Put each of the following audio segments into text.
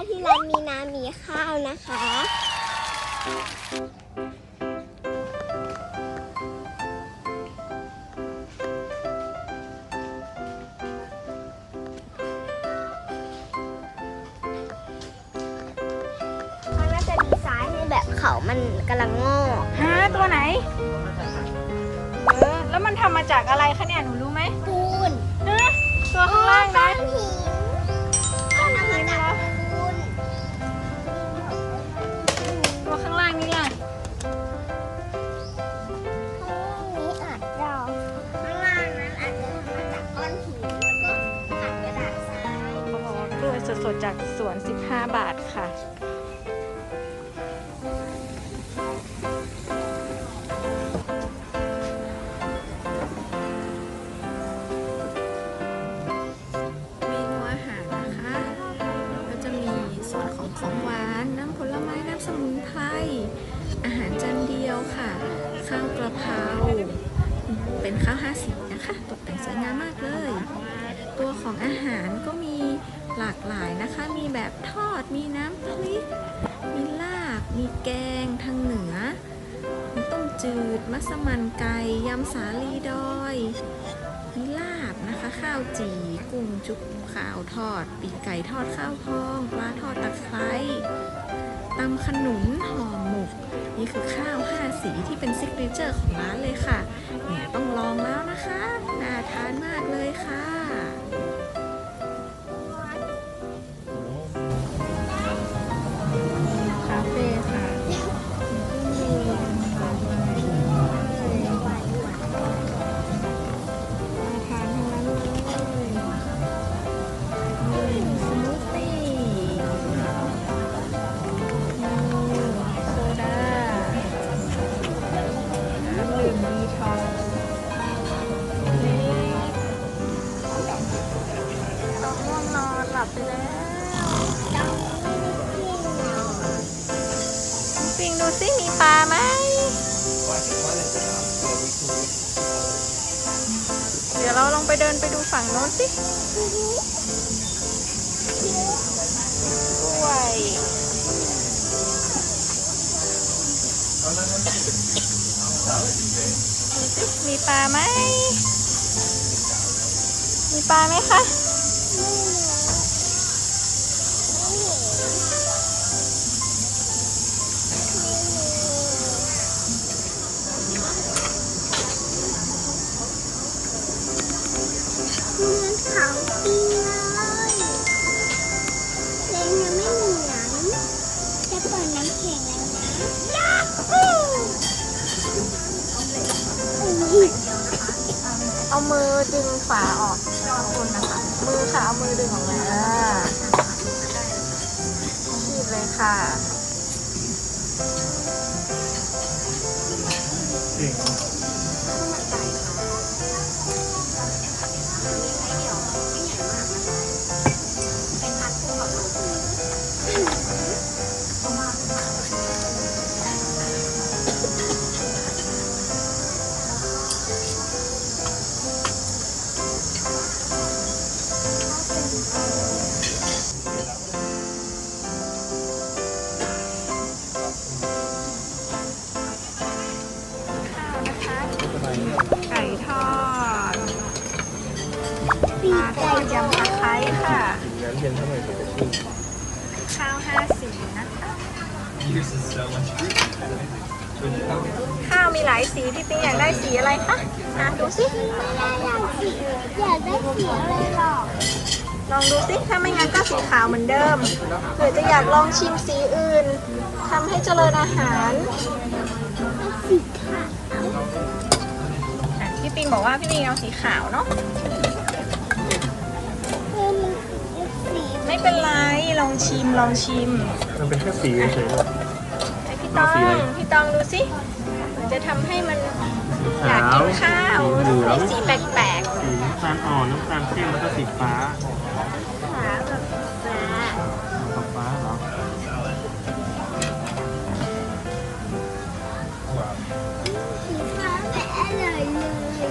จะมากินข้าวที่ร้านมีน้ำมีข้าวนะคะเขาน่าจะดีไซน์ให้แบบเขามันกำลังงอกฮะตัวไหน เออ แล้วมันทำมาจากอะไรคะเนี่ย หนูรู้ไหมปูนฮะตัวข้างล่างนะ ก้อนหิน ดจากสวน 15 บาทค่ะ เมนูอาหารนะคะ ก็จะมีส่วนของของหวาน น้ำผลไม้ น้ำสมุนไพร อาหารจานเดียวค่ะ ข้าวกระเพราเป็นข้าวห้าสีนะคะ ตกแต่งสวยงามมากเลย ตัวของอาหารก็มี หลากหลายนะคะ มีแบบทอด มีน้ำพริก มีลาบ มีแกงทางเหนือ มีต้มจืด มัสมั่นไก่ ยำสาลีดอย มีลาบนะคะ ข้าวจี่ กุ้งจุกข้าวทอด ปีกไก่ทอดข้าวพองปลาทอดตะไคร้ตำขนุนห่อหมก นี่คือข้าวห้าสีที่เป็นซิกเนเจอร์ของร้านเลยค่ะ เนี่ยต้องลองแล้วนะคะ น่าทานมากเลยค่ะ ไปเดินไปดูฝั่งโน้นสิกล้วยดูสิมีปลาไหม มีปลาไหมคะ ฝาออกขอบคุณนะคะ มือค่ะเอามือดึงออกมาขีดเลยค่ะข้ สีพี่ปิ๊งอยากได้สีอะไรคะอะดูสิอยากสีอยากได้สีอะไรหรอกลองดูสิถ้าไม่งั้นก็สีขาวเหมือนเดิมเผื่อจะอยากลองชิมสีอื่นทำให้เจริญอาหารสีขาวอะพี่ปิงบอกว่าพี่ปิงเอาสีขาวเนาะเออมันสีไม่เป็นไรลองชิมลองชิมมันเป็นแค่สีเฉยๆให้พี่ตองเอาสีอะไรพี่ตองดูสิมัน จะทำให้มันอยากขาวกินข้าวเหลืองในสีแปลกสีน้ำตาลอ่อนน้ำตาลเข้มแล้วก็สีฟ้าขาวแบบฟ้าฟ้าฟ้าเหรอสีฟ้าแบบอร่อยเลย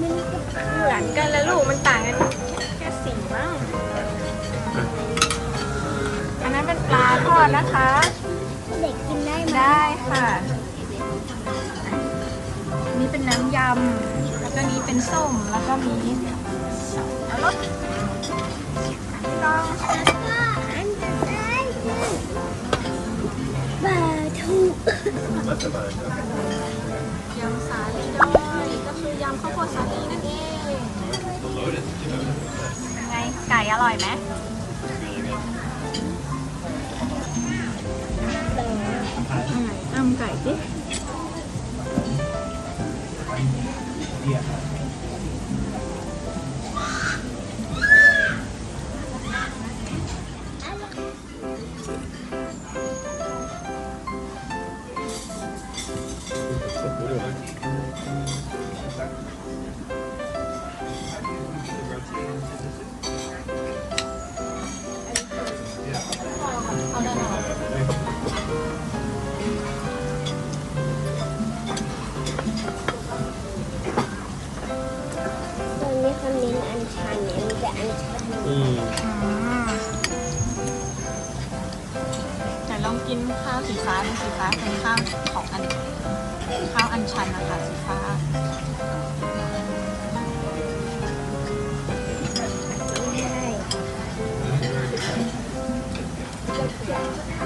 มันก็ๆเหมือนกันแล้วลูกมันต่างกันแค่แค่สีมั้งอะอนนะคะ เด็กกินได้ไหมได้ค่ะ นี่เป็นน้ำยำ แล้วก็นี้เป็นส้ม แล้วก็มีเอารสลองแล้วก็อันสุดท้ายปลาทูยำสาลีด้วยก็คือยำข้าวโพดสาลีนั่นเองยังไงไก่อร่อยไหมอ้ำไก่สิ ต นเนี่ยมีแต่อันชันอืมแต่ลองกินข้าวสีฟ้าดูสีฟ้าเป็นข้าวของอันข้าวอันชันนะคะสีฟ้าไม่ได้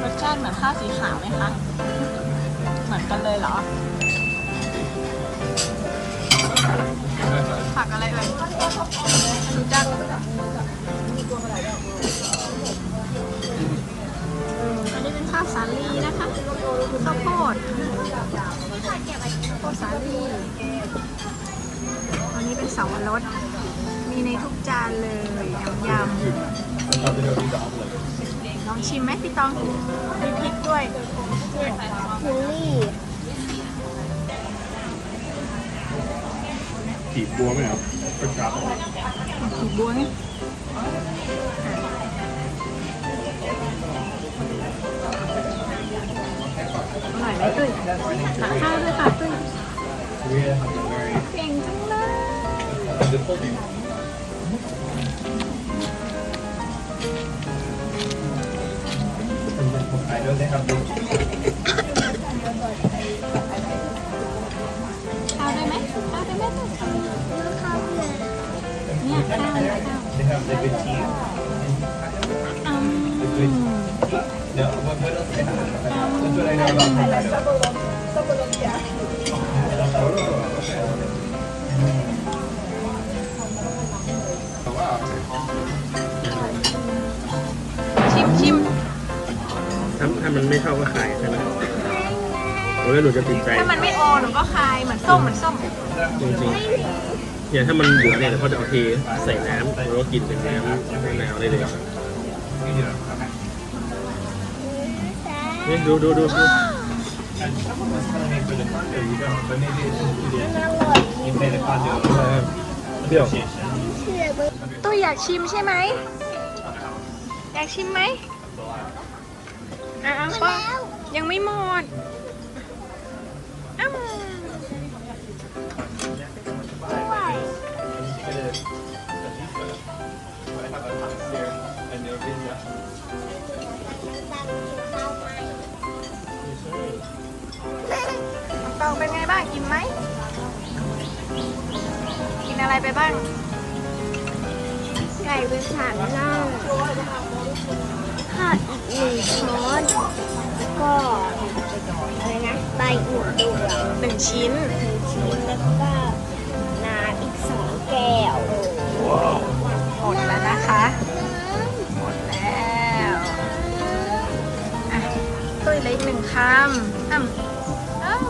รสชาติเหมือนข้าวสีขาวไหมคะ เหมือนกันเลยเหรอ ผักอะไรเอ่ยรู้จักอันนี้เป็นข้าวสาลีนะคะข้าวโพดข้าวโพดสาลีอันนี้เป็นเสาวรสมีในทุกจานเลยยำๆลองชิมไหมพี่ตองมีพริกด้วยชิลลี่ จีบบัวไหมครับกระจับผีบัวนี่อร่อยไหมตุ้ยตักข้าวด้วยค่ะตุ้ยเก่งจังเลยข้ เนี่ยข้าวเนี่ยข้าวอืมชิมชิมถ้าถ้ามันไม่เข้าก็ขายใช่ไหมโอ้ยแล้วหนูจะติดใจถ้ามันไม่โอหนูก็คายเหมือนส้มเหมือนส้มจริงๆ เนี่ยถ้ามันเหลือเนี่ยเขาจะเอาเทใส่น้ำแล้วก็กินเป็นน้ำมะนาวได้เลยนี่ดูดูดูดูเปรี้ยวอเบอร์ตุ้ยอยากชิมใช่ไหม อยากชิมไหมอะอาป้อยังไม่หมด ข้าวไหมตองเป็นไงบ้างกินไหม กินอะไรไปบ้าง ไก่เป็นสามน่องผักอีกหนึ่งช้อนแล้วก็อะไรนะใบอูดดวงหนึ่งชิ้นหนึ่งชิ้นแล้วก็น้ำอีกสองแก้วหมดแล้วนะคะ เหลยอีกหนึ่งคำอ้ำอ้าว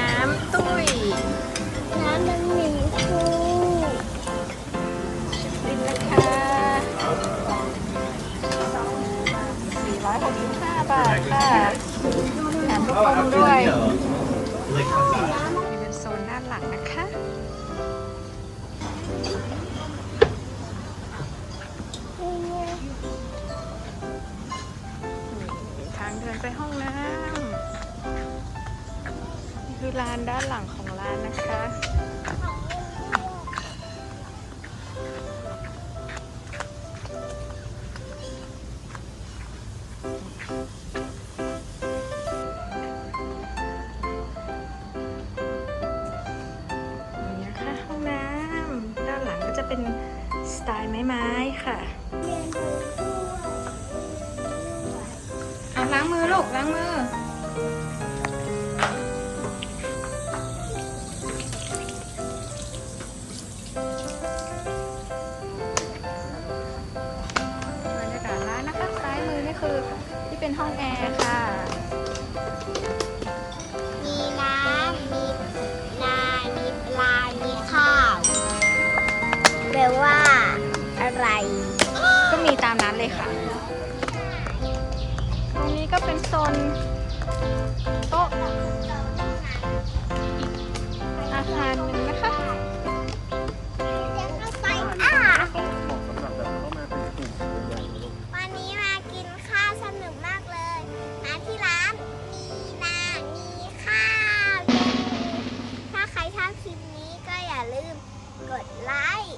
น้ำตุ้ย น้ำมันหมี่คู่บินนะคะ465 บาทค่ะแถมลูกอมด้วยานด้านหลังของร้านนะคะ นี่นะะห้องน้ำด้านหลังก็จะเป็นสไตล์ไม้ๆค่ะเอาล้างมือลูกล้างมือ เป็นโซนโต๊ะอาคารหนึ่งนะคะ วันนี้มากินข้าวสนุกมากเลย มาที่ร้านมีนามีข้าวเย้ถ้าใครชอบคลิปนี้ก็อย่าลืมกดไลค์